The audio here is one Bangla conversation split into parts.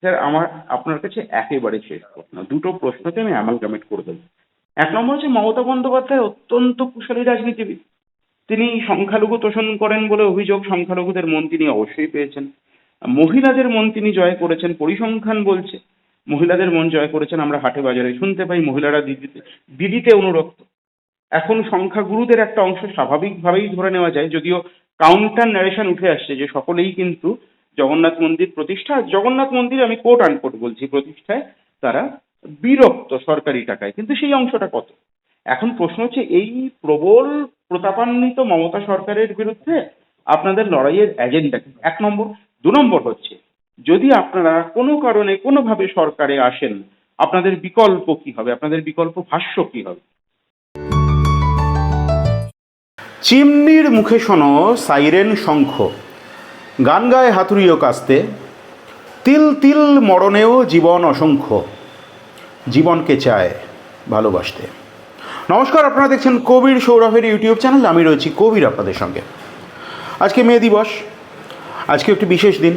স্যার, আমার, আপনার কাছে একেবারে শেষ প্রশ্ন। দুটো প্রশ্নকে আমি অ্যামালগামেট করে দেবো। এক নম্বর হচ্ছে মমতা বন্দ্যোপাধ্যায় অত্যন্ত কুশলী রাজনীতিবিদ। তিনি সংখ্যালঘু তোষণ করেন বলে অভিযোগ সংখ্যালঘুদের মন তিনি অবশ্যই পেয়েছেন। মহিলাদের মন তিনি জয় করেছেন, পরিসংখ্যান বলছে। মহিলাদের মন জয় করেছেন, আমরা হাটে বাজারে শুনতে পাই, মহিলারা দিদিতে দিদিতে অনুরক্ত। এখন সংখ্যাগুরুদের একটা অংশ স্বাভাবিকভাবেই ধরে নেওয়া যায়, যদিও কাউন্টার ন্যারেশন উঠে আসছে যে সকলেই কিন্তু জগন্নাথ মন্দির প্রতিষ্ঠা, জগন্নাথ মন্দির আমি কোট আনকোট বলছি, প্রতিষ্ঠায় তারা বিরক্ত সরকারি টাকায়, কিন্তু সেই অংশটা কত? এখন প্রশ্ন হচ্ছে, এই প্রবল প্রতাপান্বিত মমতা সরকারের বিরুদ্ধে আপনাদের লড়াইয়ের এজেন্ডা কি? এক নম্বর। দু নম্বর হচ্ছে, যদি আপনারা কোনো কারণে কোনোভাবে সরকারে আসেন, আপনাদের বিকল্প কি হবে? আপনাদের বিকল্প ভাষ্য কি হবে? চিমনির মুখে শোনো সাইরেন শঙ্খ। গান গায় হাতুড়িও কাস্তে, তিল তিল মরণেও জীবন অসংখ্য, জীবনকে চায় ভালোবাসতে। নমস্কার, আপনারা দেখছেন কবির সৌরভের ইউটিউব চ্যানেল, আমি রয়েছি কবির আপনাদের সঙ্গে। আজকে মে দিবস, আজকে একটি বিশেষ দিন।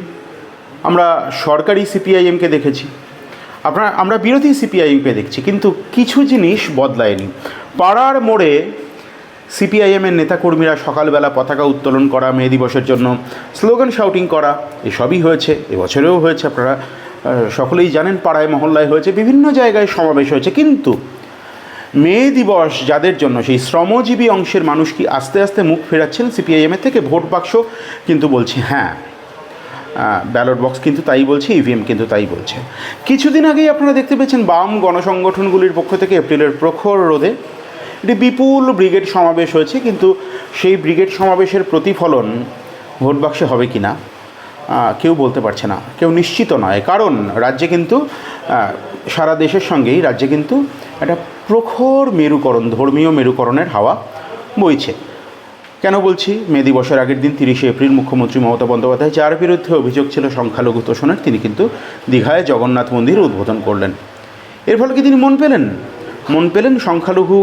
আমরা সরকারি সিপিআইএমকে দেখেছি, আপনারা, আমরা বিরোধী সিপিআইএমকে দেখছি, কিন্তু কিছু জিনিস বদলায়নি। পাড়ার মোড়ে সিপিআইএমের নেতাকর্মীরা সকালবেলা পতাকা উত্তোলন করা, মে দিবসের জন্য স্লোগান শাউটিং করা, এসবই হয়েছে, এবছরেও হয়েছে। আপনারা সকলেই জানেন পাড়ায় মহল্লায় হয়েছে, বিভিন্ন জায়গায় সমাবেশ হয়েছে। কিন্তু মে দিবস যাদের জন্য, সেই শ্রমজীবী অংশের মানুষ কি আস্তে আস্তে মুখ ফেরাচ্ছেন সিপিআইএমের থেকে? ভোট বাক্স কিন্তু বলছে হ্যাঁ। ব্যালট বক্স কিন্তু তাই বলছে ইভিএম কিন্তু তাই বলছে। কিছুদিন আগেই আপনারা দেখতে পেয়েছেন বাম গণসংগঠনগুলির পক্ষ থেকে এপ্রিলের প্রখর রোদে একটি বিপুল ব্রিগেড সমাবেশ হয়েছে, কিন্তু সেই ব্রিগেড সমাবেশের প্রতিফলন ভোট বাক্সে হবে কি না কেউ বলতে পারছে না, কেউ নিশ্চিত নয়। কারণ রাজ্যে কিন্তু সারা দেশের সঙ্গেই রাজ্যে কিন্তু একটা প্রখর মেরুকরণ, ধর্মীয় মেরুকরণের হাওয়া বইছে। কেন বলছি? মে দিবসের আগের দিন তিরিশে এপ্রিল মুখ্যমন্ত্রী মমতা বন্দ্যোপাধ্যায় যার বিরুদ্ধে অভিযোগ ছিল সংখ্যালঘু তোষণের, তিনি কিন্তু দীঘায় জগন্নাথ মন্দির উদ্বোধন করলেন। এর ফলে কি তিনি মন পেলেন? মন পেলেন সংখ্যালঘু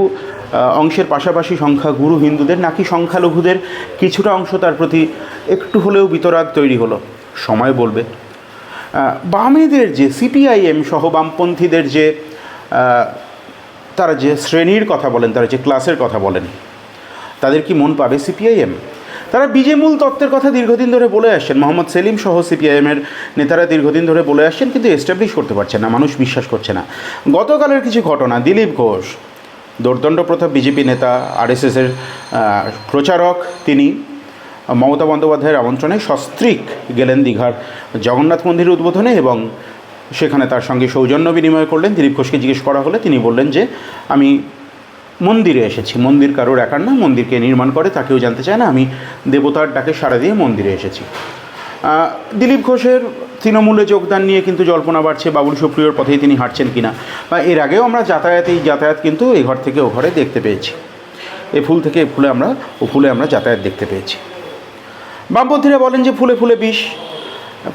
অংশের পাশাপাশি সংখ্যাগুরু হিন্দুদের, নাকি সংখ্যালঘুদের কিছুটা অংশ তার প্রতি একটু হলেও বিতরাগ তৈরি হলো? সময় বলবে। বামেদের যে সিপিআইএম সহ বামপন্থীদের যে তারা যে শ্রেণির কথা বলেন, তারা যে ক্লাসের কথা বলেন, তাদের কি মন পাবে সিপিআইএম? তারা বিজেমূল তত্ত্বের কথা দীর্ঘদিন ধরে বলে আসছেন। মোহাম্মদ সেলিম সহ সিপিআইএমের নেতারা দীর্ঘদিন ধরে বলে আসছেন, কিন্তু এস্টাবলিশ করতে পারছেন না, মানুষ বিশ্বাস করছে না। গতকালের কিছু ঘটনা, দিলীপ ঘোষ দোর্দণ্ড প্রতাপ বিজেপি নেতা আরএসএসের প্রচারক তিনি, মমতা বন্দ্যোপাধ্যায়ের আমন্ত্রণে সস্ত্রীক গেলেন দীঘার জগন্নাথ মন্দিরের উদ্বোধনে এবং সেখানে তার সঙ্গে সৌজন্য বিনিময় করলেন। দিলীপ ঘোষকে জিজ্ঞেস করা হলে তিনি বললেন যে, আমি মন্দিরে এসেছি। মন্দির কারোর একার না, মন্দিরকে নির্মাণ করে, তাকেও জানতে চায় না। আমি দেবতার ডাকে সাড়া দিয়ে মন্দিরে এসেছি। দিলীপ ঘোষের তৃণমূলে যোগদান নিয়ে কিন্তু জল্পনা বাড়ছে বাবুল সুপ্রিয়র পথেই তিনি হাঁটছেন কিনা। বা এর আগেও আমরা যাতায়াত এই যাতায়াত কিন্তু এ ঘর থেকে ও ঘরে দেখতে পেয়েছি। এ ফুল থেকে এ ফুলে আমরা, ও ফুলে আমরা যাতায়াত দেখতে পেয়েছি। বামপন্থীরা বলেন যে ফুলে ফুলে বিষ,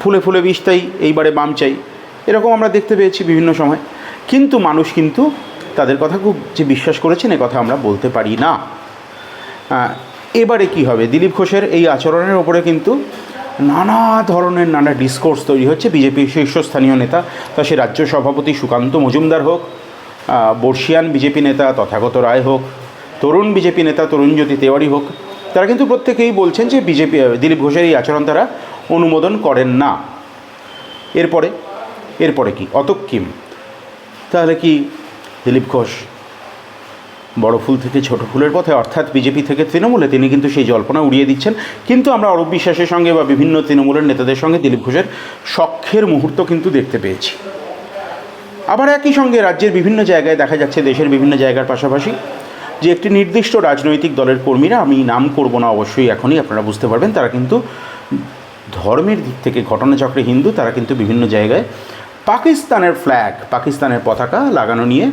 ফুলে ফুলে বিষ তাই এইবারে বাম চাই। এরকম আমরা দেখতে পেয়েছি বিভিন্ন সময়। কিন্তু মানুষ কিন্তু তাদের কথা খুব যে বিশ্বাস করেছেন এ কথা আমরা বলতে পারি না। এবারে কি হবে? দিলীপ ঘোষের এই আচরণের ওপরে কিন্তু নানা ধরনের নানা ডিসকোর্স তৈরি হচ্ছে। বিজেপির শীর্ষস্থানীয় নেতা তা সে রাজ্য সভাপতি সুকান্ত মজুমদার হোক বর্ষিয়ান বিজেপি নেতা তথাগত রায় হোক, তরুণ বিজেপি নেতা তরুণজ্যোতি তেওয়ারি হোক, তারা কিন্তু প্রত্যেকেই বলছেন যে বিজেপি দিলীপ ঘোষের এই আচরণ তারা অনুমোদন করেন না। এরপরে এরপরে কি? অতক্কিম। তাহলে কি দিলীপ ঘোষ বড় ফুল থেকে ছোট ফুলের পথে, অর্থাৎ বিজেপি থেকে তৃণমূলে, তিনি কিন্তু সেই জল্পনা উড়িয়ে দিচ্ছেন। কিন্তু আমরা অরূপ বিশ্বাসের সঙ্গে বা বিভিন্ন তৃণমূলের নেতাদের সঙ্গে দিলীপ ঘোষের শখের মুহূর্ত কিন্তু দেখতে পেয়েছি। আবার একই সঙ্গে রাজ্যের বিভিন্ন জায়গায় দেখা যাচ্ছে, দেশের বিভিন্ন জায়গার পাশাপাশি, যে একটি নির্দিষ্ট রাজনৈতিক দলের কর্মীরা, আমি নাম করব না অবশ্যই এখনই, আপনারা বুঝতে পারবেন, তারা কিন্তু ধর্মের দিক থেকে, ঘটনাচক্রে হিন্দু, তারা কিন্তু বিভিন্ন জায়গায় পাকিস্তানের ফ্ল্যাগ পাকিস্তানের পতাকা লাগানো নিয়ে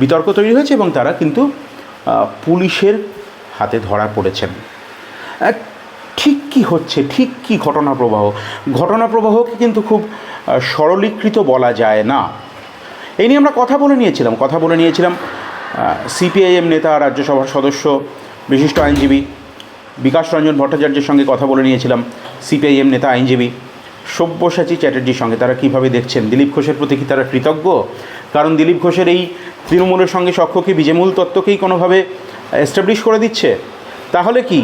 বিতর্ক তৈরি হয়েছে এবং তারা কিন্তু পুলিশের হাতে ধরা পড়েছেন। ঠিক কি হচ্ছে? ঠিক কি ঘটনা প্রবাহ? ঘটনা প্রবাহকে কিন্তু খুব সরলীকৃত বলা যায় না। এই নিয়ে আমরা কথা বলে নিয়েছিলাম, কথা বলে নিয়েছিলাম সিপিআইএম নেতা, রাজ্যসভার সদস্য, বিশিষ্ট আইনজীবী বিকাশ রঞ্জন ভট্টাচার্যের সঙ্গে কথা বলে নিয়েছিলাম, সিপিআইএম নেতা আইনজীবী সব্যসাচী চ্যাটার্জির সঙ্গে। তারা কীভাবে দেখছেন? দিলীপ ঘোষের প্রতি কি তারা কৃতজ্ঞ? কারণ দিলীপ ঘোষের এই তৃণমূলের সঙ্গে সখ্য কি বিজেমূল তত্ত্বকেই কোনোভাবে এস্টাবলিশ করে দিচ্ছে? তাহলে কি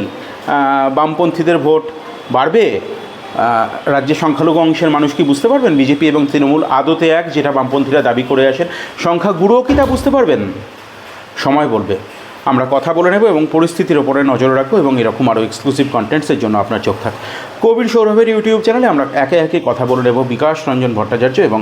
বামপন্থীদের ভোট বাড়বে? রাজ্যের সংখ্যালঘু অংশের মানুষ কি বুঝতে পারবেন? বিজেপি এবং তৃণমূল আদতে এক, যেটা বামপন্থীরা দাবি করে আসেন। সংখ্যাগুরুও কি তা বুঝতে পারবেন? সময় বলবে। আমরা কথা বলে নেব এবং পরিস্থিতির ওপরে নজর রাখব এবং এরকম আরও এক্সক্লুসিভ কন্টেন্টসের জন্য আপনার চোখ থাক। কবির সৌরভের ইউটিউব চ্যানেলে আমরা একে একে কথা বলে নেব। বিকাশ রঞ্জন ভট্টাচার্য এবং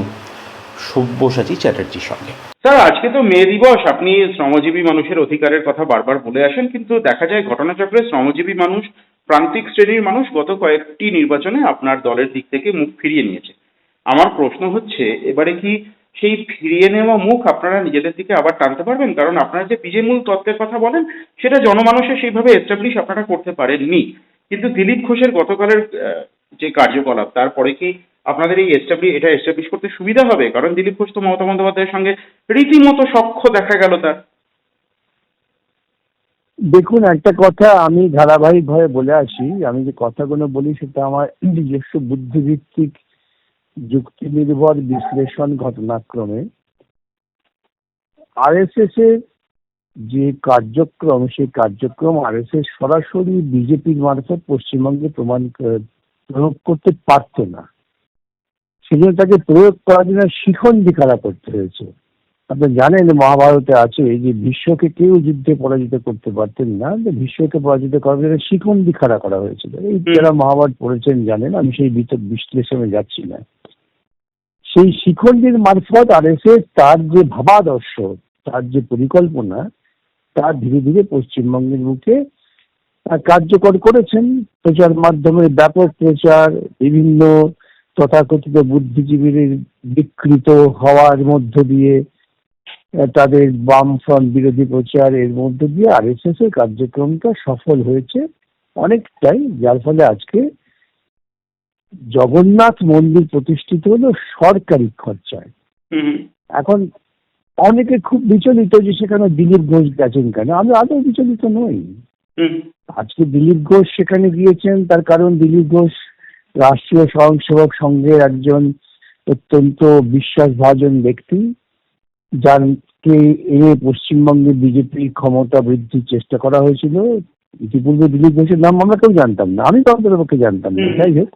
সব্যসাচী চ্যাটার্জির সঙ্গে। স্যার, আজকে তো মে দিবস, আপনি শ্রমজীবী মানুষের অধিকারের কথা বারবার বলে আসেন, কিন্তু দেখা যায় ঘটনাচক্রে শ্রমজীবী মানুষ, প্রান্তিক শ্রেণির মানুষ গত কয়েকটি নির্বাচনে আপনার দলের দিক থেকে মুখ ফিরিয়ে নিয়েছে। আমার প্রশ্ন হচ্ছে, এবারে কি সেই ফিরিয়ে নেওয়া মুখ আপনারা নিজেদের দিকে আবার টানতে পারবেন? কারণ আপনারা যে বিজেমূল তত্ত্বের কথা বলেন, সেটা জনমানুষে সেইভাবে এস্টাবলিশ আপনারা করতে পারেননি। কিন্তু দিলীপ ঘোষের গতকালের যে কার্যকলাপ, তারপরে কি আপনাদের এই এস্টাবলি এটা এস্টাবলিশ করতে সুবিধা হবে? কারণ দিলীপ ঘোষ তো মমতা বন্দ্যোপাধ্যায়ের সঙ্গে রীতিমতো সখ্য দেখা গেল তার। দেখুন, একটা কথা আমি ধারাবাহিকভাবে বলে আসি। আমি যে কথাগুলো বলি সেটা আমার নিজস্ব বুদ্ধিভিত্তিক যুক্তি নির্ভর বিশ্লেষণ ঘটনাক্রমে। আরএসএস এর যে কার্যক্রম, সেই কার্যক্রম আরএসএস সরাসরি বিজেপির মারফত পশ্চিমবঙ্গে প্রমাণ প্রয়োগ করতে পারতো না। সেজন্য তাকে প্রয়োগ করার জন্য শিখন্ডি খাড়া করতে হয়েছে। আপনি জানেন মহাভারতে আছে যে বিশ্বকে কেউ যুদ্ধে পরাজিত করতে পারতেন না যে বিশ্বকে পরাজিত করার জন্য শিখন্ডি খাড়া করা হয়েছিল। এই যারা মহাভারত পড়েছেন জানেন আমি সেই বিশ্লেষণে যাচ্ছি না। সেই শিখন্ডির মারফত আর এসে তার যে ভাবাদর্শ তার যে পরিকল্পনা তা ধীরে ধীরে পশ্চিমবঙ্গের মুখে কার্যকর করেছেন। প্রচার মাধ্যমে ব্যাপক প্রচার বিভিন্ন তথাকথিত বুদ্ধিজীবীর বিকৃত হওয়ার মধ্য দিয়ে তাদের বামফ্রন্ট বিরোধী প্রচার এর মধ্য দিয়ে আরএসএস এর কার্যক্রমটা সফল হয়েছে অনেকটাই যার ফলে আজকে জগন্নাথ মন্দির প্রতিষ্ঠিত হলো সরকারি খরচায়। এখন অনেকে খুব বিচলিত যে সেখানে দিলীপ ঘোষ গেছেন কেন? আমি আদৌ বিচলিত নই। আজকে দিলীপ ঘোষ সেখানে গিয়েছেন তার কারণ দিলীপ ঘোষ রাষ্ট্রীয় স্বয়ংসেবক সংঘের একজন অত্যন্ত বিশ্বাসভাজন ব্যক্তি যারকে এনে পশ্চিমবঙ্গে বিজেপি ক্ষমতা বৃদ্ধির চেষ্টা করা হয়েছিল। ইতিপূর্বে দিলীপ ঘোষের নাম আমরা কেউ জানতাম না আমি তো অন্ততপক্ষে জানতাম না। যাই হোক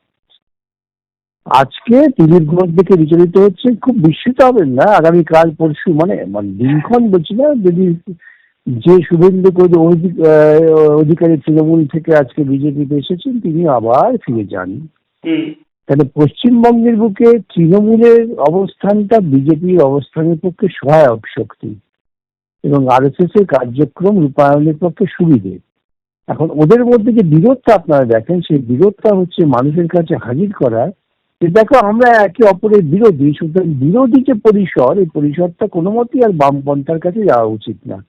আজকে দিলীপ ঘোষ দেখে বিচলিত হচ্ছে খুব বিস্মিত হবেন না আগামীকাল পরশু মানে মানে দিনক্ষণ বলছি না যদি যে শুভেন্দু অধিকারী তৃণমূল থেকে আজকে বিজেপিতে এসেছেন তিনি আবার ফিরে যান। তাহলে পশ্চিমবঙ্গের বুকে তৃণমূলের অবস্থানটা বিজেপির অবস্থানের পক্ষে সহায়ক শক্তি এবং আরএসএস এর কার্যক্রম রূপায়ণের পক্ষে সুবিধে। এখন ওদের মধ্যে যে বিরোধটা আপনারা দেখেন, সেই বিরোধটা হচ্ছে মানুষের কাছে হাজির করা। যে দেখো, আমরা একে অপরের বিরোধী, সুতরাং বিরোধী যে পরিসর, এই পরিসরটা কোনো মতেই আর বামপন্থার কাছে যাওয়া উচিত না।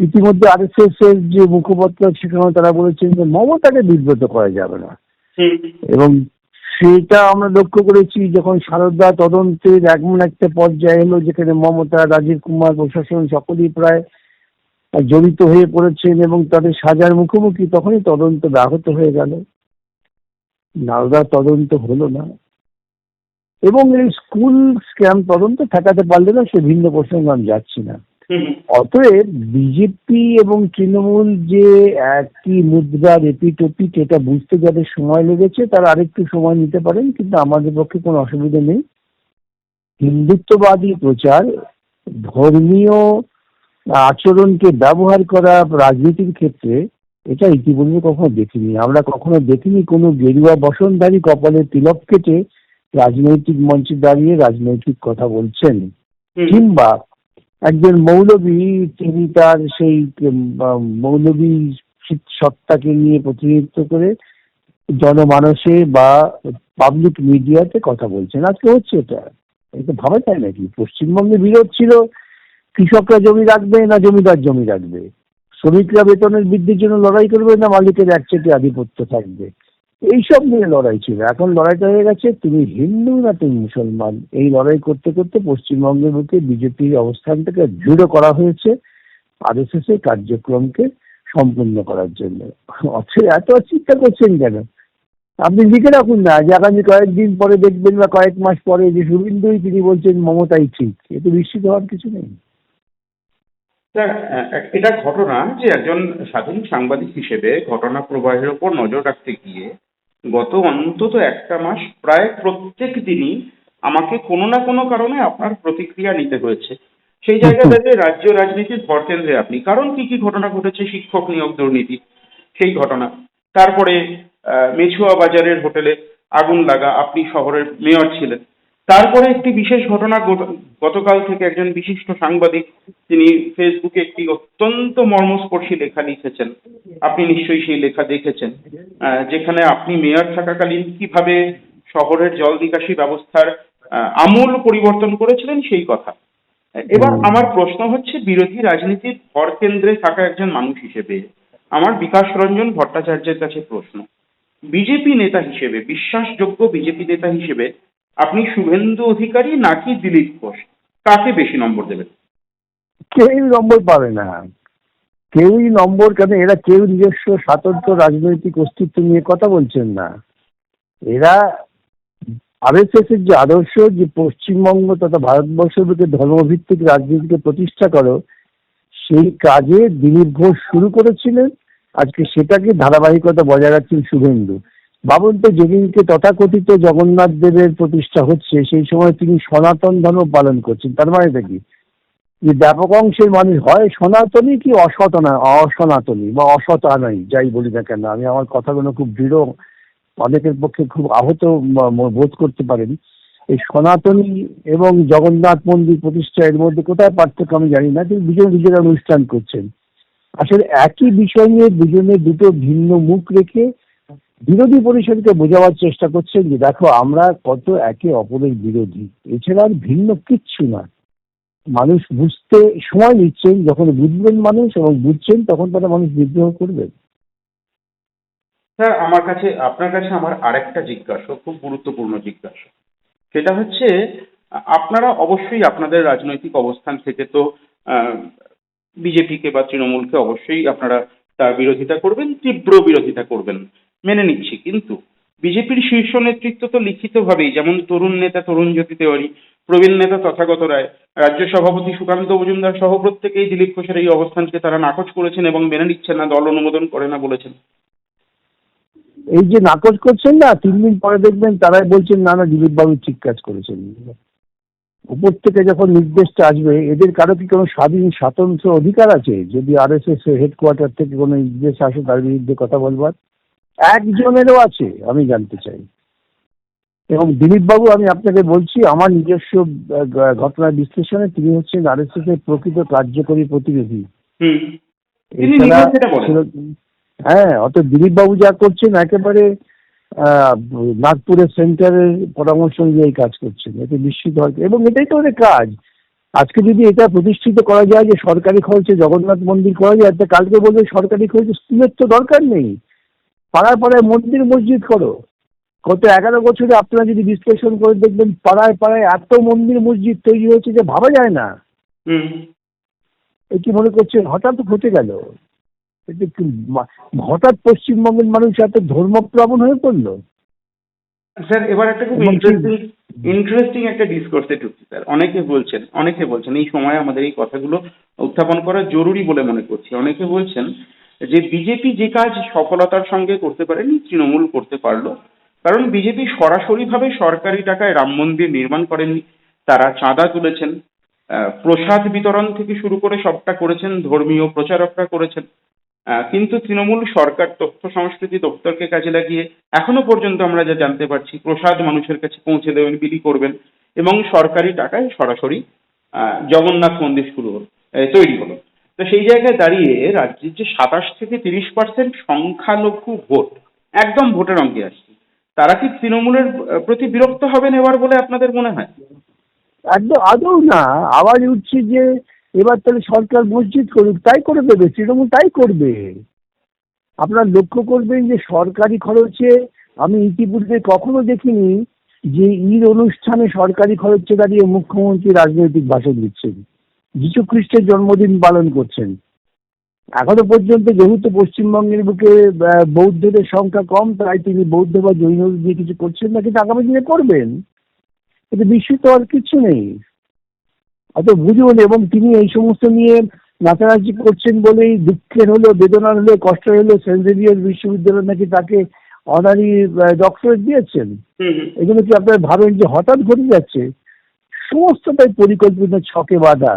ইতিমধ্যে আর এস এস এর যে মুখপাত্র সেখানে তারা বলেছেন যে মমতাকে বিব্রত করা যাবে না। এবং সেটা আমরা লক্ষ্য করেছি যখন সারদা তদন্তের এমন একটা পর্যায়ে এলো, যেখানে মমতা, রাজীব কুমার, প্রশাসন সকলেই প্রায় জড়িত হয়ে পড়েছেন এবং তাদের সাজার মুখোমুখি তখনই তদন্ত ব্যাহত হয়ে গেল। নারদা তদন্ত হলো না। এবং এই স্কুল স্ক্যাম তদন্ত ঠেকাতে পারলে না সে ভিন্ন প্রসঙ্গে আমি যাচ্ছি না। অতএব বিজেপি এবং তৃণমূল যে একই মুদ্রার এপিটোপিক এটা বুঝতে যাদের সময় লেগেছে তারা আরেকটু সময় নিতে পারেন কিন্তু আমাদের পক্ষে কোনো অসুবিধা নেই। হিন্দুত্ববাদী প্রচার ধর্মীয় আচরণকে ব্যবহার করা রাজনীতির ক্ষেত্রে এটা ইতিপূর্বে কখনো দেখিনি। আমরা কখনো দেখিনি কোনো গেরুয়া বসনধারী কপালে তিলক কেটে রাজনৈতিক মঞ্চে দাঁড়িয়ে রাজনৈতিক কথা বলছেন। কিংবা একজন মৌলবী, তিনি তার সেই মৌলবী সত্তাকে নিয়ে প্রতিনিধিত্ব করে জনমানসে বা পাবলিক মিডিয়াতে কথা বলছেন। আজকে হচ্ছে এটা। এটা ভাবা যায় নাকি? পশ্চিমবঙ্গে বিরোধ ছিল, কৃষকরা জমি রাখবে না জমিদার জমি রাখবে? শ্রমিকরা বেতনের বৃদ্ধির জন্য লড়াই করবে না মালিকের একচেটে আধিপত্য থাকবে? এইসব নিয়ে লড়াই ছিল। এখন লড়াইটা হয়ে গেছে, তুমি হিন্দু না তুমি মুসলমান? এই লড়াই করতে করতে পশ্চিমবঙ্গের বুকে বিজেপির অবস্থানটাকে দৃঢ় করা হয়েছে আরএসএস এর কার্যক্রমকে সম্পূর্ণ করার জন্য। অথচ এত চিন্তা করছেন কেন? আপনি লিখে রাখুন না যে আগামী কয়েকদিন পরে দেখবেন বা কয়েক মাস পরে যে শুভেন্দুই তিনি বলছেন, মমতাই ঠিক। এতে বিস্মিত হওয়ার কিছু নেই। এটা ঘটনা যে একজন স্বাধীন সাংবাদিক হিসেবে ঘটনা প্রবাহের ওপর নজর রাখতে গিয়ে গত অন্তত একটা মাস প্রায় প্রত্যেক দিনই আমাকে কোনো না কোনো কারণে আপনার প্রতিক্রিয়া নিতে হয়েছে। সেই জায়গাটাতে রাজ্য রাজনীতির ভরকেন্দ্রে আপনি। কারণ কি কি ঘটনা ঘটেছে? শিক্ষক নিয়োগ দুর্নীতি সেই ঘটনা। তারপরে আহ, মেছুয়া বাজারের হোটেলে আগুন লাগা আপনি শহরের মেয়র ছিলেন। তারপরে একটি বিশেষ ঘটনা গত- গতকাল থেকে একজন বিশিষ্ট সাংবাদিক তিনি ফেসবুকে একটি অত্যন্ত মর্মস্পর্শী লেখা লিখেছেন। আপনি নিশ্চয়ই সেই লেখা দেখেছেন। যেখানে আপনি মেয়র থাকাকালীন কীভাবে শহরের জল নিকাশি ব্যবস্থার আমূল পরিবর্তন করেছিলেন সেই কথা। এবার আমার প্রশ্ন হচ্ছে বিরোধী রাজনীতির ভর কেন্দ্রে থাকা একজন মানুষ হিসেবে আমার বিকাশ রঞ্জন ভট্টাচার্যের কাছে প্রশ্ন। বিজেপি নেতা হিসেবে বিশ্বাসযোগ্য বিজেপি নেতা হিসেবে আপনি শুভেন্দু অধিকারী নাকি দিলীপ ঘোষ? কাকে বেশি নম্বর দেবেন? কেউই নম্বর পাবে না। কেউই নম্বর কেন? এরা কেউ নিজস্ব স্বাতন্ত্র রাজনৈতিক অস্তিত্ব নিয়ে কথা বলছেন না। এরা আরএসএস এর যে আদর্শ, যে পশ্চিমবঙ্গ তথা ভারতবর্ষের বুকে ধর্মভিত্তিক রাজনীতিকে প্রতিষ্ঠা করো, সেই কাজে দিলীপ ঘোষ শুরু করেছিলেন। আজকে সেটাকে ধারাবাহিকতা বজায় রাখছেন শুভেন্দু। ভাবুন তো যেদিনকে তথাকথিত জগন্নাথ দেবের প্রতিষ্ঠা হচ্ছে, সেই সময় তিনি সনাতন ধর্ম পালন করছেন। তার মানে কি? যে ব্যাপক অংশের মানুষ হয় সনাতনী কি অসতনা, অসনাতনী বা অসতানাই, যাই বলি না কেন। আমি আমার কথাগুলো খুব দৃঢ়, অনেকের পক্ষে খুব আহত বোধ করতে পারেন। এই সনাতনী এবং জগন্নাথ মন্দির প্রতিষ্ঠা এর মধ্যে কোথায় পার্থক্য আমি জানি না, কিন্তু দুজন দুজনের অনুষ্ঠান করছেন। আসলে একই বিষয় নিয়ে দুজনে দুটো ভিন্ন মুখ রেখে বিরোধী পরিষদকে বোঝাবার চেষ্টা করছেন যে, দেখো, আমরা কত একে অপরের বিরোধী। এছাড়া আর ভিন্ন কিচ্ছু না মানুষ বুঝতে সময় নিচ্ছেন যখন বুঝবেন মানুষ এবং বুঝছেন তখন তারা মানুষ বিদ্রোহ করবে। স্যার, আমার কাছে, আপনার কাছে আমার আরেকটা জিজ্ঞাসা, খুব গুরুত্বপূর্ণ জিজ্ঞাসা। সেটা হচ্ছে, আপনারা অবশ্যই আপনাদের রাজনৈতিক অবস্থান থেকে তো বিজেপিকে বা তৃণমূলকে অবশ্যই আপনারা তার বিরোধিতা করবেন, তীব্র বিরোধিতা করবেন। মেনে নিচ্ছি। কিন্তু বিজেপির শীর্ষ নেতৃত্ব তো লিখিতভাবেই, যেমন তরুণ নেতা তরুণ জ্যোতি তেওয়ারি, প্রবীণ নেতা তথাগত রায়, রাজ্য সভাপতি সুকান্ত মজুমদার সহ প্রত্যেকেই দিলীপ ঘোষের এই অবস্থানকে তারা নাকচ করেছেন এবং মেনে নিচ্ছেন না, দল অনুমোদন করে না বলেছেন। এই যে নাকচ করছেন না, তিন দিন পরে দেখবেন তারাই বলছেন, না না, দিলীপ বাবু ঠিক কাজ করেছেন। উপর থেকে যখন নির্দেশটা আসবে, এদের কারও কি কোনো স্বাধীন স্বাতন্ত্র অধিকার আছে? যদি আর এস এস হেডকোয়ার্টার থেকে কোনো নির্দেশ আসে, তার বিরুদ্ধে কথা বলবার? একজনেরও আছে আমি জানতে চাই। এবং দিলীপ বাবু আমি আপনাকে বলছি আমার নিজস্ব ঘটনার বিশ্লেষণে তিনি হচ্ছেন আর এস এর প্রকৃত কার্যকরী প্রতিনিধি। হ্যাঁ অত দিলীপ বাবু যা করছেন একেবারে আহ, নাগপুরের সেন্টারের পরামর্শ অনুযায়ী কাজ করছেন। এতে নিশ্চিত হয়। এবং এটাই তো ওদের কাজ। আজকে যদি এটা প্রতিষ্ঠিত করা যায় যে সরকারি খরচে জগন্নাথ মন্দির করা যায় তা কালকে বলবে সরকারি খরচে স্কুলের তো দরকার নেই। পাড়ায় পাড়ায় মন্দির মসজিদ করো। গত এগারো বছরে আপনারা যদি বিশ্লেষণ করে দেখবেন পাড়ায় পাড়ায় এত মন্দির মসজিদ তৈরি হয়েছে যে ভাবা যায় না। এ কি মনে করছেন? হঠাৎ ঘটে গেল। হঠাৎ পশ্চিমবঙ্গের মানুষ এত ধর্মপ্লাবন হয়ে পড়ল। স্যার এবার একটা খুব ইন্টারেস্টিং ইন্টারেস্টিং একটা ডিসকোর্সে ঢুকছি স্যার। অনেকে বলছেন অনেকে বলছেন এই সময় আমাদের এই কথাগুলো উত্থাপন করা জরুরি বলে মনে করছি। অনেকে বলছেন যে বিজেপি যে কাজ সফলতার সঙ্গে করতে পারেনি, তৃণমূল করতে পারল। কারণ বিজেপি সরাসরিভাবে সরকারি টাকায় রাম মন্দির নির্মাণ করেননি তারা চাঁদা তুলেছেন প্রসাদ বিতরণ থেকে শুরু করে সবটা করেছেন, ধর্মীয় প্রচারকরা করেছেন। কিন্তু তৃণমূল সরকার তথ্য সংস্কৃতি দপ্তরকে কাজে লাগিয়ে এখনও পর্যন্ত আমরা যা জানতে পারছি, প্রসাদ মানুষের কাছে পৌঁছে দেবেন, বিলি করবেন এবং সরকারি টাকায় সরাসরি জগন্নাথ মন্দির শুরু হলো তৈরি হলো। তো সেই জায়গায় দাঁড়িয়ে রাজ্যের যে সাতাশ থেকে তিরিশ পার্সেন্ট সংখ্যালঘু ভোট, একদম ভোটের অঙ্কে আসছে। তারা কি তৃণমূলের প্রতি বিরক্ত হবেন এবার বলে আপনাদের মনে হয়? একদম, আদৌ না। আওয়াজ উঠছে যে এবার তাহলে সরকার মসজিদ করুক, তাই করে দেবে, তৃণমূল তাই করবে। আপনার লক্ষ্য করবেন যে সরকারি খরচে, আমি ইতিপূর্বে কখনো দেখিনি যে ঈদ অনুষ্ঠানে সরকারি খরচে দাঁড়িয়ে মুখ্যমন্ত্রী রাজনৈতিক ভাষণ দিচ্ছেন। যীশু খ্রিস্টের জন্মদিন পালন করছেন। এখনও পর্যন্ত যেহেতু পশ্চিমবঙ্গের বুকে বৌদ্ধদের সংখ্যা কম তাই তিনি বৌদ্ধ বা জৈন দিয়ে কিছু করছেন না কিন্তু আগামী দিনে করবেন। কিন্তু বিস্মিত আর কিছু নেই। অত বুঝুন এবং তিনি এই সমস্ত নিয়ে নাচানাচি করছেন বলেই দুঃখের হলো বেদনার হলো কষ্ট হলো সেন্ট জেভিয়ার বিশ্ববিদ্যালয় নাকি তাকে অনারি ডক্টরেট দিয়েছেন। এগুলো কি আপনারা ভাবেন যে হঠাৎ ঘটে যাচ্ছে? সমস্তটাই পরিকল্পিত ছকে বাঁধা।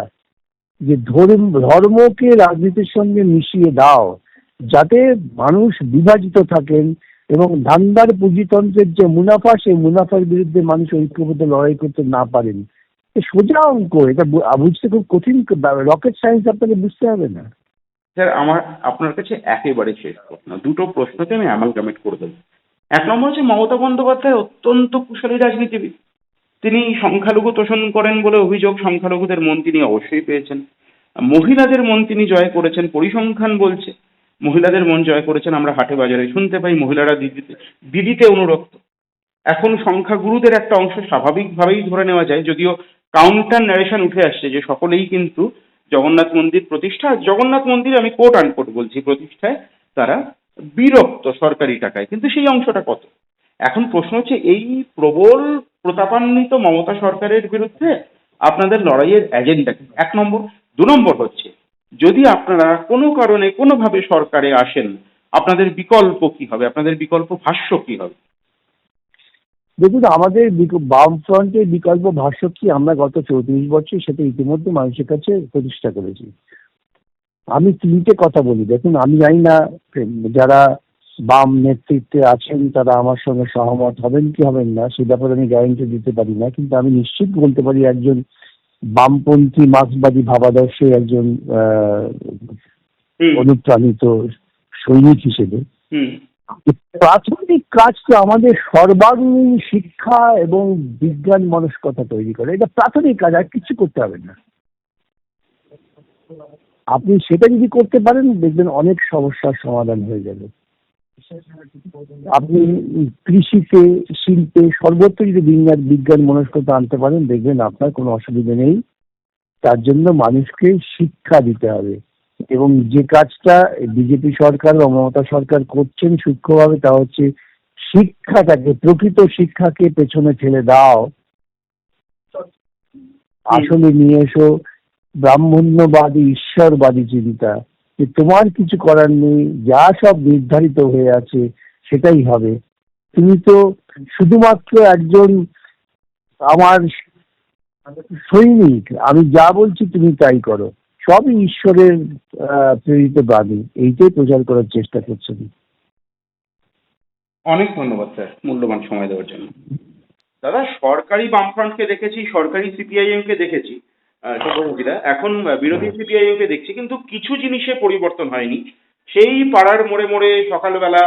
যে ধর্ম, ধর্মকে রাজনীতির সঙ্গে মিশিয়ে দাও, যাতে মানুষ বিভাজিত থাকেন এবং ধান্দার পুঁজিতন্ত্রের যে মুনাফা, সেই মুনাফার বিরুদ্ধে মানুষ ঐক্যবদ্ধ লড়াই করতে না পারেন। সোজা অঙ্ক, এটা বুঝতে খুব কঠিন রকেট সায়েন্স আপনাকে বুঝতে হবে না। স্যার, আমার, আপনার কাছে একেবারে শেষ প্রশ্ন। দুটো প্রশ্নকে আমি অ্যামালগামেট করে দেবো। এক নম্বর হচ্ছে মমতা বন্দ্যোপাধ্যায় অত্যন্ত কুশলী রাজনীতিবিদ। তিনি সংখ্যালঘু তোষণ করেন বলে অভিযোগ, সংখ্যালঘুদের মন তিনি অবশ্যই পেয়েছেন। মহিলাদের মন তিনি জয় করেছেন, পরিসংখ্যান বলছে, মহিলাদের মন জয় করেছেন, আমরা হাটে বাজারে শুনতে পাই মহিলারা দিদিতে দিদিতে অনুরক্ত। এখন সংখ্যাগুরুদের একটা অংশ স্বাভাবিকভাবেই ধরে নেওয়া যায়, যদিও কাউন্টার ন্যারেশন উঠে আসছে যে সকলেই কিন্তু জগন্নাথ মন্দির প্রতিষ্ঠা, জগন্নাথ মন্দির আমি কোট আনকোট বলছি, প্রতিষ্ঠায় তারা বিরক্ত সরকারি টাকায়। কিন্তু সেই অংশটা কত? এখন প্রশ্ন হচ্ছে, এই প্রবল প্রতাপান্বিত মমতা সরকারের বিরুদ্ধে আপনাদের লড়াইয়ের এজেন্ডা কি? এক নম্বর। দু নম্বর হচ্ছে, যদি আপনারা কোনো কারণে কোনোভাবে সরকারে আসেন, আপনাদের বিকল্প কি হবে? আপনাদের বিকল্প ভাষ্য কি হবে? দেখুন, আমাদের বামফ্রন্টের বিকল্প ভাষ্য কি আমরা গত চৌত্রিশ বছর সেটা ইতিমধ্যে মানুষের কাছে প্রতিষ্ঠা করেছি। আমি তিনটে কথা বলি। দেখুন, আমি জানি না, যারা বাম নেতৃত্বে আছেন তারা আমার সঙ্গে সহমত হবেন কি হবেন না সে ব্যাপারে আমি গ্যারেন্টি দিতে পারি না কিন্তু আমি নিশ্চিত বলতে পারি একজন বামপন্থী মার্ক্সবাদী ভাবাদর্শে একজন অনুপ্রাণিত সৈনিক হিসেবে। প্রাথমিক কাজ তো আমাদের সর্বাঙ্গীন শিক্ষা এবং বিজ্ঞান মনস্কতা তৈরি করে এটা প্রাথমিক কাজ আর কিছু করতে হবে না। আপনি সেটা যদি করতে পারেন দেখবেন অনেক সমস্যার সমাধান হয়ে যাবে। আপনি কৃষিতে, শিল্পে সর্বত্র যদি বিজ্ঞান বিজ্ঞান মনস্কতা আনতে পারেন, দেখবেন আপনার কোনো অসুবিধা নেই। তার জন্য মানুষকে শিক্ষা দিতে হবে এবং যে কাজটা বিজেপি সরকার বা মমতা সরকার করছেন সূক্ষ্মভাবে তা হচ্ছে শিক্ষাটাকে, প্রকৃত শিক্ষাকে পেছনে ঠেলে দাও। আসলে নিয়ে এসো ব্রাহ্মণ্যবাদী, ঈশ্বরবাদী চিন্তা। যে তোমার কিছু করার নেই, যা সব নির্ধারিত হয়ে আছে, সেটাই হবে। তুমি তো শুধুমাত্র একজন আমার সৈনিক, আমি যা বলছি তুমি তাই করো। সবই ঈশ্বরের প্রেরিত বাণী। এইটাই প্রচার করার চেষ্টা করছেন অনেক ধন্যবাদ, স্যার, মূল্যবান সময় দেওয়ার জন্য। দাদা, সরকারি বামফ্রন্টকে দেখেছি, সরকারি সিপিআইএম কে দেখেছি। চক্রবর্তীরা। এখন বিরোধী সিপিআইএম কে দেখছি কিন্তু কিছু জিনিসে পরিবর্তন হয়নি। সেই পাড়ার মোড়ে মোড়ে সকালবেলা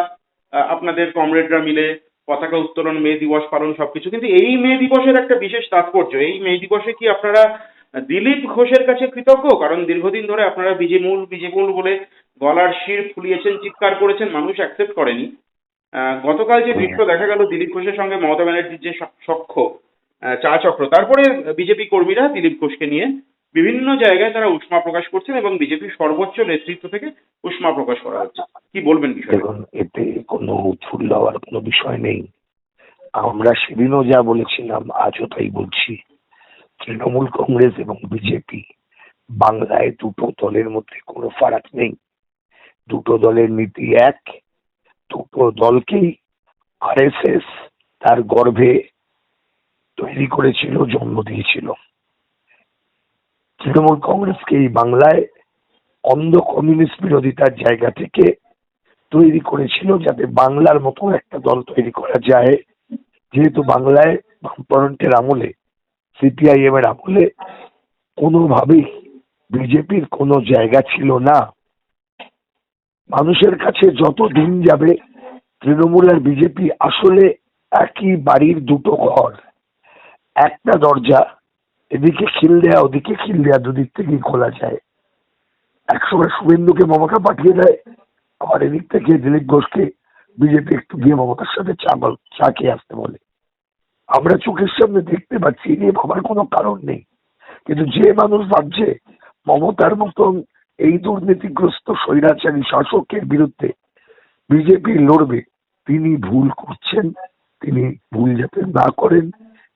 আপনাদের কমরেডরা মিলে পতাকা উত্তোলন মে দিবস পালন সবকিছু। কিন্তু এই মে দিবসের একটা বিশেষ তাৎপর্য এই মে দিবসে কি আপনারা দিলীপ ঘোষের কাছে কৃতজ্ঞ? কারণ দীর্ঘদিন ধরে আপনারা বিজেমূল বিজেমূল বলে গলার শির ফুলিয়েছেন চিৎকার করেছেন মানুষ অ্যাকসেপ্ট করেনি। আহ, গতকাল যে দৃশ্য দেখা গেল দিলীপ ঘোষের সঙ্গে মমতা ব্যানার্জির যে সখ্য চা চক্র। তারপরে বিজেপি কর্মীরা দিলীপ ঘোষকে নিয়ে বিভিন্ন জায়গায় তারা উষ্মা প্রকাশ করছেন এবং বিজেপির সর্বোচ্চ নেতৃত্ব থেকে উষ্মা প্রকাশ করা হচ্ছে। কি বলবেন এতে কোনো উৎফুল্ল হওয়ার কোনো বিষয় নেই। আমরা সেদিনও যা বলেছিলাম, আজও তাই বলছি। তৃণমূল কংগ্রেস এবং বিজেপি বাংলায় দুটো দলের মধ্যে কোনো ফারাক নেই। দুটো দলের নীতি এক, দুটো দলকেই আরএসএস তার গর্ভে তৈরি করেছিল, জন্ম দিয়েছিল। তৃণমূল কংগ্রেসকে এই বাংলায় অন্ধ কমিউনিস্ট বিরোধিতার জায়গা থেকে তৈরি করেছিল যাতে বাংলার মতো একটা দল তৈরি করা যায়। যেহেতু বাংলায় বামফ্রন্টের আমলে সিপিআইএম এর আমলে কোনোভাবেই বিজেপির কোনো জায়গা ছিল না। মানুষের কাছে যত দিন যাবে, তৃণমূল আর বিজেপি আসলে একই বাড়ির দুটো ঘর। একটা দরজা, এদিকে খিল দেয়া, ওদিকে খিল দেয়া, দুদিক থেকেই খোলা যায়। একসময় শুভেন্দুকে মমতা পাঠিয়ে দেয়, আবার এদিক থেকে দিলীপ ঘোষকে বিজেপি একটু গিয়ে মমতার সাথে চাবল চা খেয়ে আসতে বলে। আমরা চোখের সামনে দেখতে পাচ্ছি নিয়ে ভাবার কোনো কারণ নেই। কিন্তু যে মানুষ ভাবছে, মমতার মতন এই দুর্নীতিগ্রস্ত, স্বৈরাচারী শাসকের বিরুদ্ধে বিজেপি লড়বে, তিনি ভুল করছেন, তিনি ভুল যাতে না করেন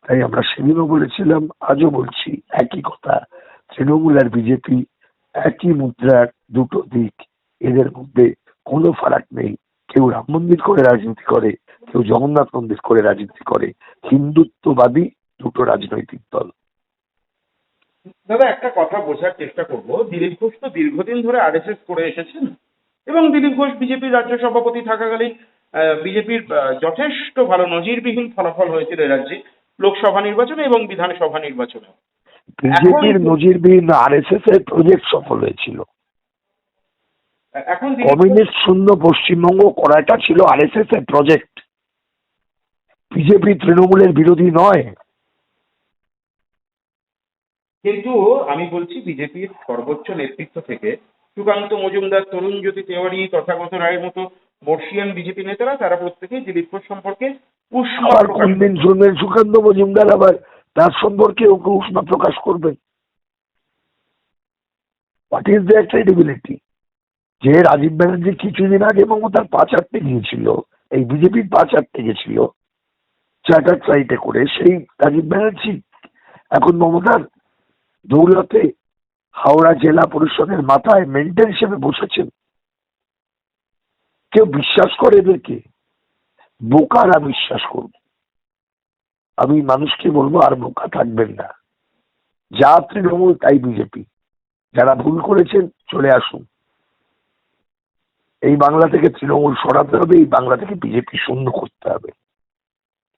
তাই আমরা সেদিনও বলেছিলাম, আজও বলছি একই কথা, তৃণমূল আর বিজেপি একই মুদ্রার দুটো দিক। এদের মধ্যে কোনো ফারাক নেই। কেউ রাম মন্দির করে রাজনীতি করে, কেউ জগন্নাথ মন্দির করে রাজনীতি করে। হিন্দুত্ববাদী দুটো রাজনৈতিক দল। দাদা, একটা কথা বোঝার চেষ্টা করব। দিলীপ ঘোষ তো দীর্ঘদিন ধরে আরএসএস করে এসেছেন এবং দিলীপ ঘোষ বিজেপির রাজ্য সভাপতি থাকাকালীন বিজেপির যথেষ্ট ভালো নজিরবিহীন ফলাফল হয়েছিল রাজ্যে। লোকসভা নির্বাচনে এবং বিধানসভা নির্বাচনে। বিজেপির নজিরবিহীন আরএসএস এর প্রজেক্ট সফল হয়েছিল। এখন কমিউনিস্ট শূন্য পশ্চিমবঙ্গ করাটা ছিল আরএসএস এর প্রজেক্ট বিজেপি তৃণমূলের বিরোধী নয়। কিন্তু আমি বলছি বিজেপির সর্বোচ্চ নেতৃত্ব থেকে সুকান্ত মজুমদার তরুণ জ্যোতি তেওয়ারি তথাগত রায়ের মতো বর্ষিয়ান বিজেপি নেতারা তারা প্রত্যেকেই দিলীপ ঘোষ সম্পর্কে আবার কোনদিন শুনবেন সুকান্ত মজুমদার আবার তার সম্পর্কে ওকে উষ্মা প্রকাশ করবেন? হোয়াট ইজ দেয়ার ক্রেডিবিলিটি যে রাজীব ব্যানার্জি কিছুদিন আগে মমতার পা চাটতে গিয়েছিল এই বিজেপির পা চাটতে গেছিল চার্টার ফ্লাইটে করে সেই রাজীব ব্যানার্জি এখন মমতার দৌলতে হাওড়া জেলা পরিষদের মাথায় মেন্টার হিসেবে বসেছেন। কেউ বিশ্বাস করে এদেরকে? বোকারা বিশ্বাস করবে। আমি মানুষকে বলব, আর বোকা থাকবেন না। যা তৃণমূল, তাই বিজেপি। যারা ভুল করেছেন, চলে আসুন। এই বাংলা থেকে তৃণমূল সরাতে হবে, এই বাংলা থেকে বিজেপি শূন্য করতে হবে।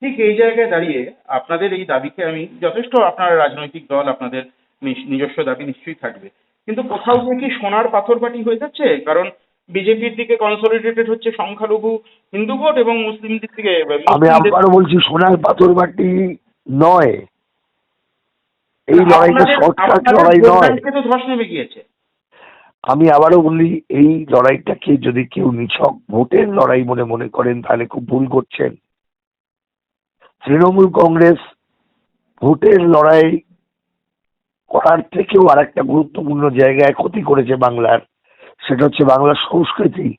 ঠিক এই জায়গায় দাঁড়িয়ে আপনাদের এই দাবিকে আমি যথেষ্ট আপনার রাজনৈতিক দল, আপনাদের নিজস্ব দাবি নিশ্চয়ই থাকবে। কিন্তু কোথাও কি সোনার পাথর বাটি হয়ে যাচ্ছে, কারণ বিজেপির দিকে কনসলিডেটেড হচ্ছে সংখ্যালঘু হিন্দু ভোট এবং মুসলিমদের দিকে আমি আবারও বলছি সোনার পাথর বাটি নয়। এই লড়াইটা শর্টকাট লড়াই নয়। ধস নেমে গিয়েছে। আমি আবারও বলি এই লড়াইটাকে যদি কেউ নিছক ভোটের লড়াই মনে মনে করেন তাহলে খুব ভুল করছেন। তৃণমূল কংগ্রেস ভোটের লড়াই করার থেকেও আর একটা গুরুত্বপূর্ণ জায়গায় ক্ষতি করেছে বাংলার। সেটা হচ্ছে বাংলার সংস্কৃতি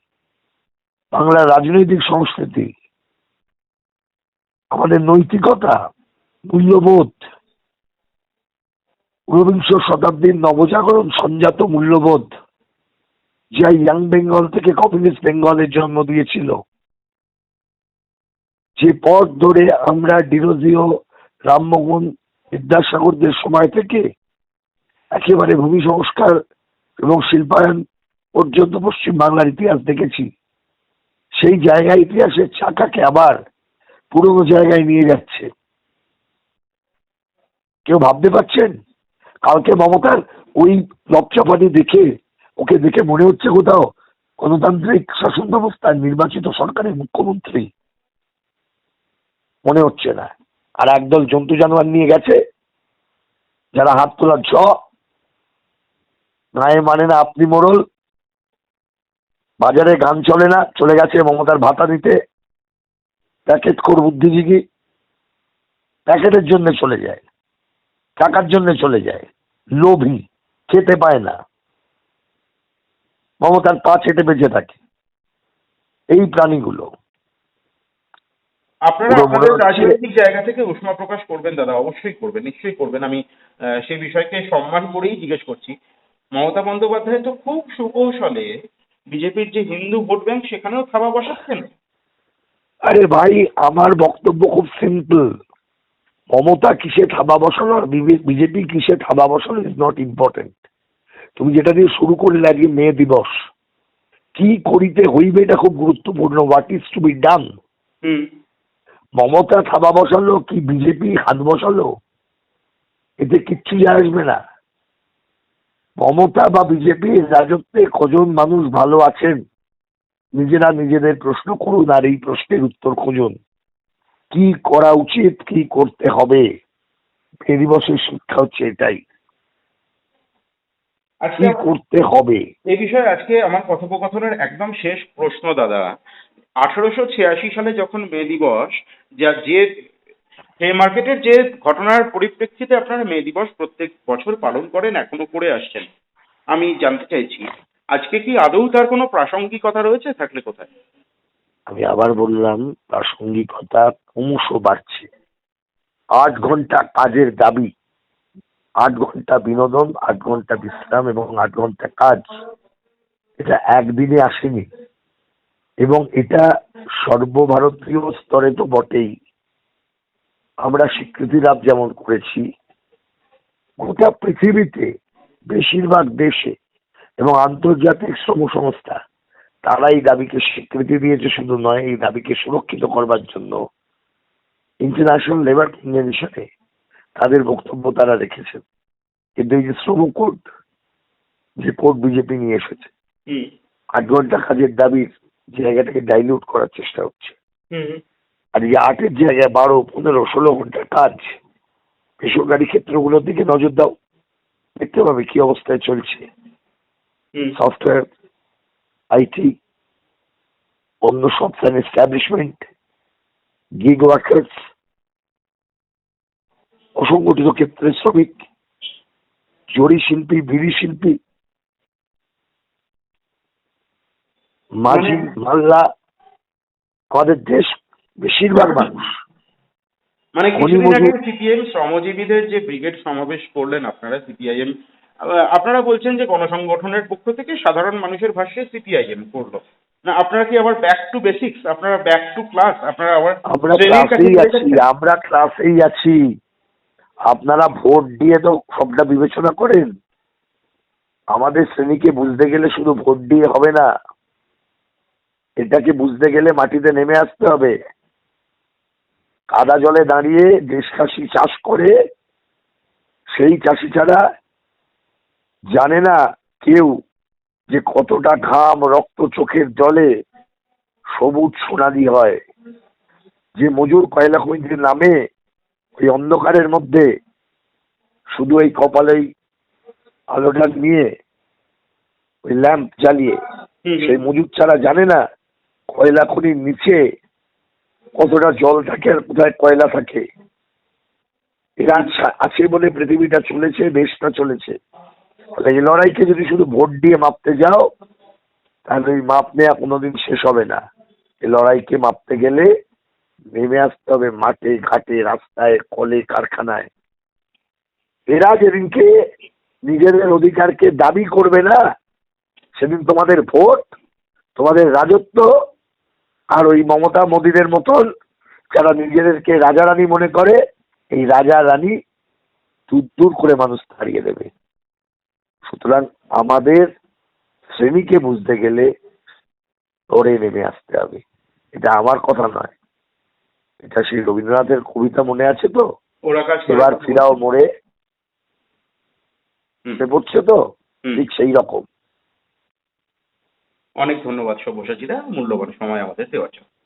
বাংলার রাজনৈতিক সংস্কৃতি। আমাদের নৈতিকতা, মূল্যবোধ। ঊনবিংশ শতাব্দীর নবজাগরণ সঞ্জাত মূল্যবোধ, যা ইয়াং বেঙ্গল থেকে কমিউনিস্ট বেঙ্গলের জন্ম দিয়েছিল। যে পথ ধরে আমরা ডিরোজিও, রামমোহন, বিদ্যাসাগরদের সময় থেকে একেবারে ভূমি সংস্কার এবং শিল্পায়ন পর্যন্ত পশ্চিম বাংলার ইতিহাস দেখেছি, সেই জায়গায় ইতিহাসের চাকাকে আবার পুরনো জায়গায় নিয়ে যাচ্ছে। কেউ ভাবতে পারছেন? কালকে মমতার ওই লপচাপাটি দেখে, ওকে দেখে মনে হচ্ছে কোথাও গণতান্ত্রিক শাসন ব্যবস্থার নির্বাচিত সরকারের মুখ্যমন্ত্রী। মনে হচ্ছে না। আর একদল জন্তু জানোয়ার নিয়ে গেছে, যারা হাত তোলার ছ গায়ে মানে না আপনি মোড়ল বাজারে গান চলে না চলে গেছে মমতার ভাতা দিতে। প্যাকেট কর বুদ্ধিজীবী। প্যাকেটের জন্য চলে যায়। টাকার জন্য চলে যায়। লোভী খেতে পায় না। মমতার পা চেটে বেঁচে থাকে। এই প্রাণীগুলো। আপনারা আপনাদের রাজনৈতিক জায়গা থেকে উষ্মা প্রকাশ করবেন দাদা অবশ্যই করবেন নিশ্চয়ই করবেন। আমি সেই বিষয়কে সম্মান করেই জিজ্ঞেস করছি। মমতা বন্দ্যোপাধ্যায় তো খুব সুকৌশলে বিজেপির যে হিন্দু ভোট ব্যাংক সেখানেও থাবা বসাচ্ছেন? আরে ভাই আমার বক্তব্য খুব সিম্পল মমতা কিসে থাবা বসানো আর বিজেপি কিসে থাবা বসানো ইজ নট ইম্পর্টেন্ট তুমি যেটা দিয়ে শুরু করলে আজকে মে দিবস কি করিতে হইবে এটা খুব গুরুত্বপূর্ণ what is to be done hmm. Mamata থাবা বসালো কি বিজেপি হাত বসালো? এতে কিচ্ছু যায় আসবে না। মমতা বা বিজেপির রাজত্বে কজন মানুষ ভালো আছেন? নিজেরা নিজেদের প্রশ্ন করুন আর এই প্রশ্নের উত্তর খুঁজুন। কি করা উচিত কি করতে হবে? দিবসের শিক্ষা হচ্ছে এটাই। কি করতে হবে? এই বিষয়ে আজকে আমার কথোপকথনের একদম শেষ প্রশ্ন দাদা। আঠারোশো ছিয়াশি সালে যখন মে দিবস যা যে হে মার্কেটের যে ঘটনার পরিপ্রেক্ষিতে আপনারা মে দিবস প্রত্যেক বছর পালন করেন, এখনও করে আসছেন। আমি জানতে চাইছি, আজকে কি আদৌ তার কোনো প্রাসঙ্গিকতা রয়েছে? থাকলে কোথায়? আমি আবার বললাম, প্রাসঙ্গিকতা ক্রমশ বাড়ছে। আট ঘণ্টা কাজের দাবি, আট ঘণ্টা বিনোদন, আট ঘণ্টা বিশ্রাম এবং আট ঘণ্টা কাজ। এটা একদিনে আসেনি। এবং এটা সর্বভারতীয় স্তরে তো বটেই। আমরা স্বীকৃতি লাভ যেমন করেছি গোটা পৃথিবীতে বেশিরভাগ দেশে এবং আন্তর্জাতিক শ্রম সংস্থা তারা এই দাবিকে স্বীকৃতি দিয়েছে শুধু নয় এই দাবিকে সুরক্ষিত করবার জন্য ইন্টারন্যাশনাল লেবার কনভেনশনে তাদের বক্তব্য তারা রেখেছেন। কিন্তু এই যে শ্রম কোড যে কোড বিজেপি নিয়ে এসেছে আট ঘণ্টা কাজের দাবির জায়গাটাকে ডাইলিউট করার চেষ্টা হচ্ছে। আর এই আটের জায়গায় বারো পনেরো ষোলো ঘণ্টার কাজ। বেসরকারি ক্ষেত্রগুলোর দিকে নজর দাও। দেখতে পাবে কি অবস্থায় চলছে। সফটওয়্যার আইটি অন্য সফটওয়্যার এস্টাবলিশমেন্ট গিগ ওয়ার্কার্স অসংগঠিত ক্ষেত্রের শ্রমিক জরি শিল্পী বিড়ি শিল্পী মাঝি মানে- মাল্লা আমাদের দেশ বেশিরভাগ মানুষ। মানে কিছুদিন আগে সিপিএম শ্রমজীবীদের যে ব্রিগেড সমাবেশ করলেন আপনারা সিপিআইএম আপনারা বলছেন যে গণসংগঠনের পক্ষ থেকে সাধারণ মানুষের ভাষ্যে সিপিআইএম করল। না আপনারা কি আবার ব্যাক টু বেসিক্স আপনারা ব্যাক টু ক্লাস আপনারা আবার আমরা ক্লাসেই আছি আমরা ক্লাসেই আছি। আপনারা ভোট দিয়ে তো সবটা বিবেচনা করেন। আমাদের শ্রেণীকে বুঝতে গেলে শুধু ভোট দিয়ে হবে না। এটাকে বুঝতে গেলে মাটিতে নেমে আসতে হবে। কাদা জলে দাঁড়িয়ে দেশ খাসি চাষ করে সেই চাষি ছাড়া জানে না কেউ যে কতটা ঘাম রক্ত চোখের জলে সবুজ সোনালি হয় যে মজুর কয়লা খনিতে নামে ওই অন্ধকারের মধ্যে শুধু এই কপালেই আলোটা নিয়ে ওই ল্যাম্প জ্বালিয়ে। সেই মজুর ছাড়া জানে না কয়লা খনির নিচে কতটা জল থাকে আর কোথায় কয়লা থাকে। এরা আছে- আছে বলে পৃথিবীটা চলেছে, দেশটা চলেছে। ফলে এই লড়াইকে যদি শুধু ভোট দিয়ে মাপতে যাও, তাহলে ওই মাপ নেওয়া কোনোদিন শেষ হবে না। এই লড়াইকে মাপতে গেলে নেমে আসতে হবে মাঠে, ঘাটে, রাস্তায়, কলে, কারখানায়। এরা যেদিনকে নিজেদের অধিকারকে দাবি করবে না, সেদিন তোমাদের ভোট, তোমাদের রাজত্ব আর ওই মমতা মোদীদের মতন যারা নিজেদেরকে রাজা রানী মনে করে এই রাজা রানী দূর দূর করে মানুষ তাড়িয়ে দেবে। সুতরাং আমাদের শ্রেণীকে বুঝতে গেলে ধরে নেমে আসতে হবে। এটা আমার কথা নয়। এটা সেই রবীন্দ্রনাথের কবিতা মনে আছে তো? ওরা। এবার ফিরাও মোড়ে মনে পড়ছে তো? ঠিক সেই রকম। অনেক ধন্যবাদ সব্যসাচীরা মূল্যবান সময় আমাদের দেওয়ার জন্য।